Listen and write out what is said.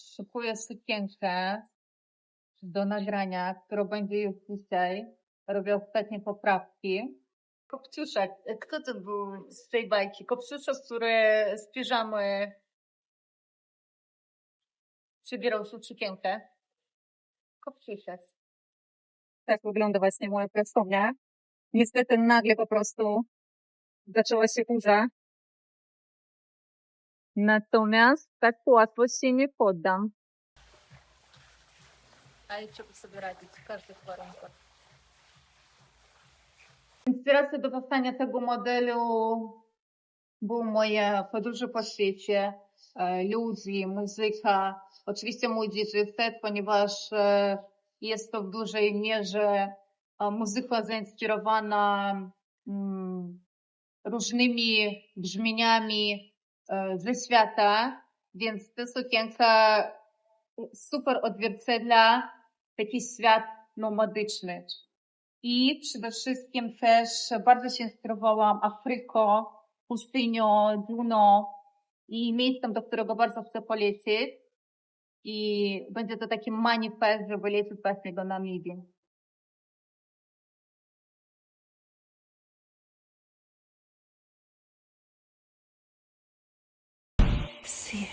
szykuję sukienkę do nagrania, którą będzie już dzisiaj. Robię ostatnie poprawki. Kopciuszek, kto to był z tej bajki? Kopciuszek, który z piżamy przybierał się sukienkę. Kopciuszek. Tak wygląda właśnie moja pracownia. Niestety nagle po prostu zaczęła się burza. Natomiast tak łatwo się nie poddam. Ale trzeba sobie radzić w każdych warunkach. Inspiracją do powstania tego modelu były moje podróże po świecie, e, ludzi, muzyka, oczywiście mój DJ set, ponieważ e, jest to w dużej mierze e, muzyka zainspirowana mm, różnymi brzmieniami ze świata, więc ta sukienka super odzwierciedla taki świat nomadyczny. I przede wszystkim też bardzo się inspirowałam Afryką, pustynią, Duno i miejscem, do którego bardzo chcę polecieć. I będzie to taki manifest, żeby lecieć właśnie do Namibii. see.